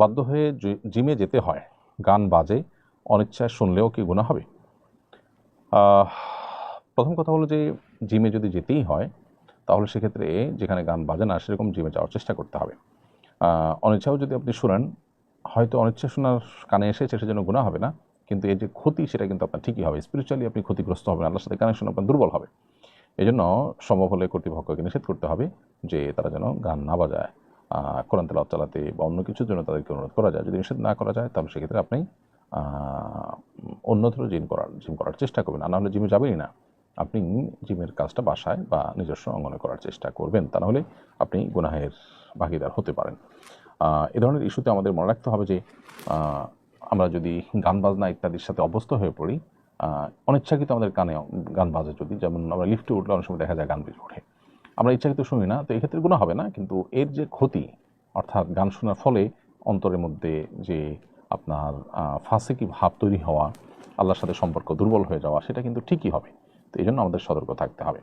বাধ্য হয়ে জিমে যেতে হয়। গান বাজে, অনিচ্ছায় শুনলেও কি গুণা হবে? প্রথম কথা হলো যে, জিমে যদি যেতেই হয়, তাহলে সেক্ষেত্রে যেখানে গান বাজে না, সেরকম জিমে যাওয়ার চেষ্টা করতে হবে। অনিচ্ছাও যদি আপনি শুনেন, হয়তো অনিচ্ছা শোনার কানে এসেছে যেন গুণা হবে না, কিন্তু এই যে ক্ষতি, সেটা কিন্তু আপনার ঠিকই হবে। স্পিরিচুয়ালি আপনি ক্ষতিগ্রস্ত হবেন, আল্লাহর সাথে কানেকশন আপনার দুর্বল হবে। এই জন্য সম্ভব হলে কর্তৃপক্ষকে নিষেধ করতে হবে যে, তারা যেন গান না বাজায়। কোরআন তেলাওয়াত চালাতে বা অন্য কিছুর জন্য তাদেরকে অনুরোধ করা যায়। যদি নিষেধ না করা যায়, তাহলে সেক্ষেত্রে আপনি অন্যত্র জিম করার জিম করার চেষ্টা করবেন। আর না হলে জিমে যাবেনই না। আপনি জিমের কাজটা বাসায় বা নিজস্ব অঙ্গনে করার চেষ্টা করবেন। তা নাহলে আপনি গুনাহের ভাগিদার হতে পারেন। এ ধরনের ইস্যুতে আমাদের মনে রাখতে হবে যে আমরা যদি গান বাজনা ইত্যাদির সাথে অভ্যস্ত হয়ে পড়ি অনিচ্ছাকৃত আমাদের কানে গান বাজে যদি, যেমন আমরা লিফটে উঠলে অনেক সময় দেখা যায় গান বেজে ওঠে। আমরা ইচ্ছাকৃত শুনি না, তো এই ক্ষেত্রে গুণা হবে না, কিন্তু এর যে ক্ষতি, অর্থাৎ গান শোনার ফলে অন্তরের মধ্যে যে আপনার ফাঁসেকি ভাব তৈরি হওয়া, আল্লাহর সাথে সম্পর্ক দুর্বল হয়ে যাওয়া, সেটা কিন্তু ঠিকই হবে। তো এই জন্য আমাদের সতর্ক থাকতে হবে।